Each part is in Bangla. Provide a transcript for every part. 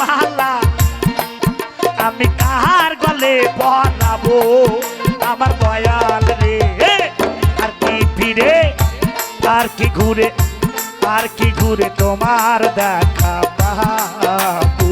মালা। আমি কাহার গলে পড়াবো আমার দয়াল রে। আর কি ফিরে আর কি ঘুরে? আর কি ঘুরে তোমার দেখা পাবো?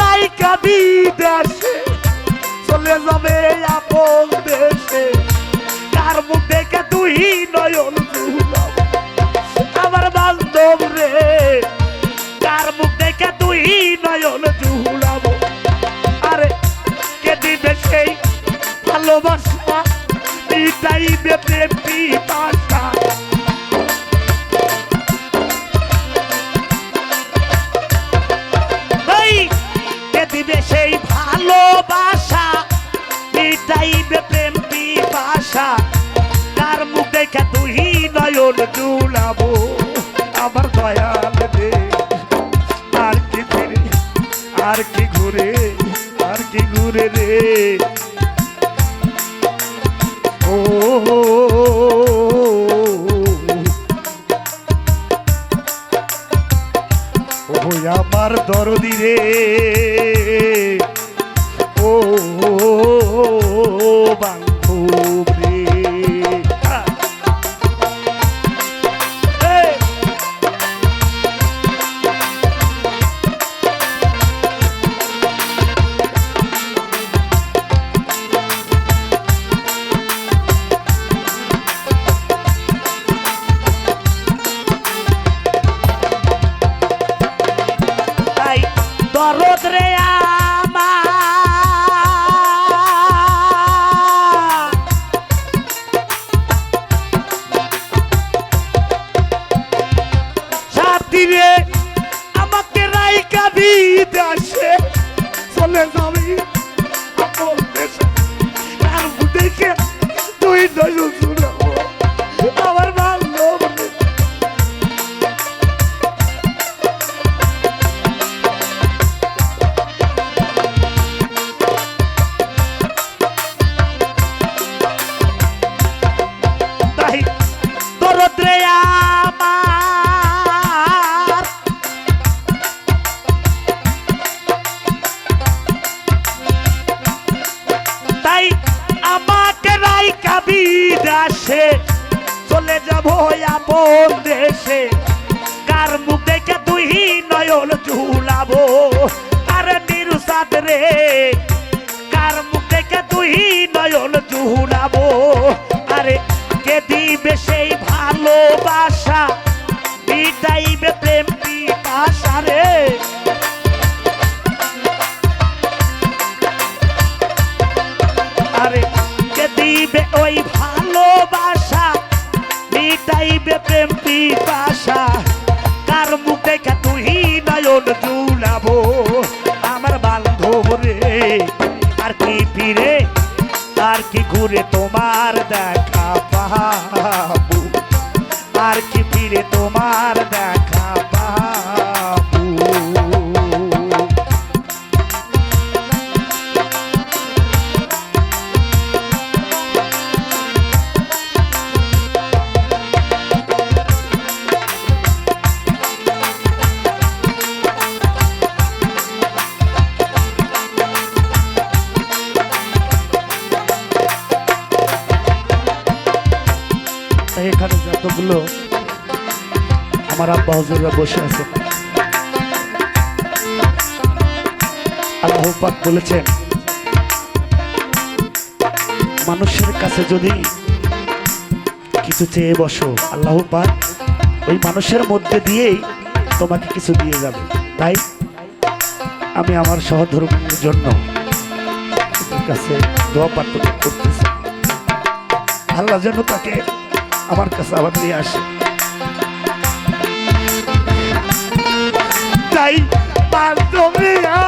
রাইকা বিদেশে চলে যাবে আপন দেশে। কার মুখ দেখে তুই নয়ন আমার বান্ধব রে কার মুখ দেখে তুই নয়ন জুলাবো আরে, কে দিবে সেই ভালোবাসা? এটাই দেবে পিপাসা। এটাই বে প্রেম পিপাসা কার মুখ দেখে তুই নয়ন জুলাবো আমার দয়াল রে, আর কি ফিরে, আর কি ঘুরে, আর কি ঘুরে রে। ও আমার দরদি রে। ও বান্ধব ঝুলাবো আরে নিরুসাদ রে কার মুখ দেখে তুই নয়ন ঝুলাবো আরে কে দিবে সেই ভালোবাসা বিদাইবে প্রেম পিপাসা রে আরে কে দিবে ওই ভালোবাসা মিটাইবে প্রেম পিপাসা কার মুখ দেখে তুই নয়ন জুলাবো আমার বান্ধব রে। আর কি ফিরে, আর কি ঘুরে তোমার দেখা পাবো। আর কি ফিরে তোমার দেখা যতগুলো আমার আব্বা হজুররা বসে আছে। আল্লাহ পাক বলেছেন, মানুষের কাছে যদি কিছু চেয়ে বসো, আল্লাহ পাক ওই মানুষের মধ্যে দিয়েই তোমাকে কিছু দিয়ে যাবে। তাই আমি আমার সহধর্মীর জন্য কাছে দোয়া প্রার্থনা করতেছি। আল্লাহ যেন তাকে আমার কাছে আবার নিয়ে আসে। তাই পান্ডবিয়া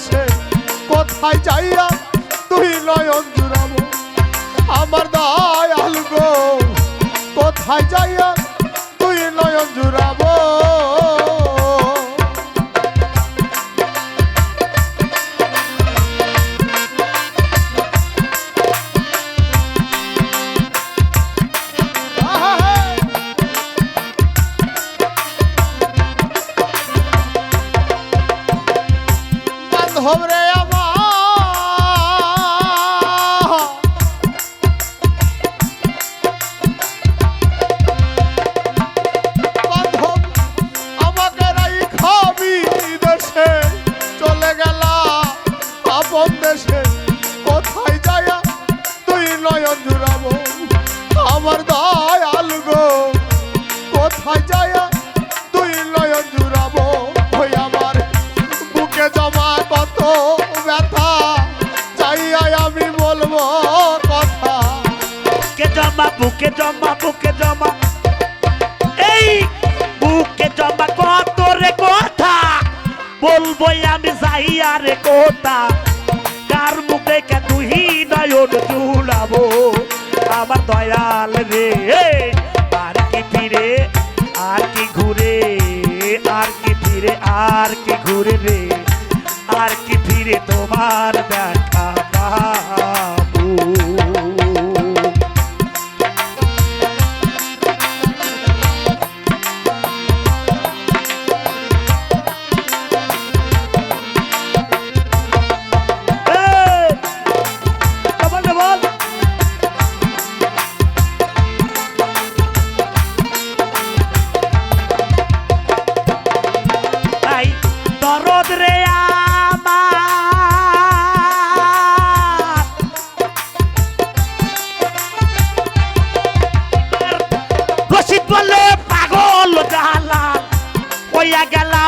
দেশে কোথায় যাইয়া তুই নয়ন জুড়াবো? আমার দয়াল গো কোথায় যাইয়া তুই নয়ন জুড়াবো? জমা, বুকে জমা। এই বুকে জমা কত রে কথা? বলব আমি যাইয়া রে কথা। কার মুখে কে তুই নয়ন জুড়াবো আমার দয়াল রে আর কি ফিরে, আর কি ঘুরে, আর কি ফিরে, আর কি ঘুরে রে আর কি ফিরে তোমার দেখা?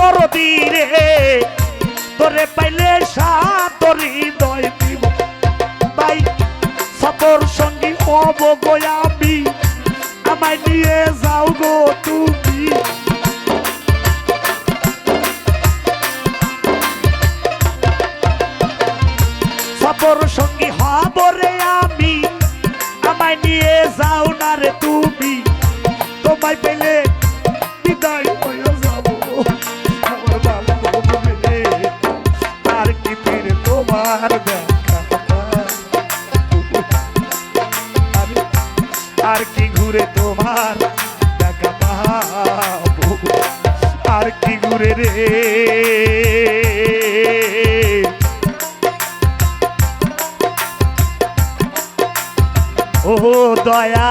দরদি রে। তোরে পাইলে সাদরি দই দিব। তাই সতর সঙ্গী হব গোয়াবি আমায় নিয়ে যাও গো তুমি। সফর সঙ্গী হব রে আমি। আমায় নিয়ে যাও না রে তুমি। তোমায় পেলে বিদায় কি ঘুরে রে। ও দয়া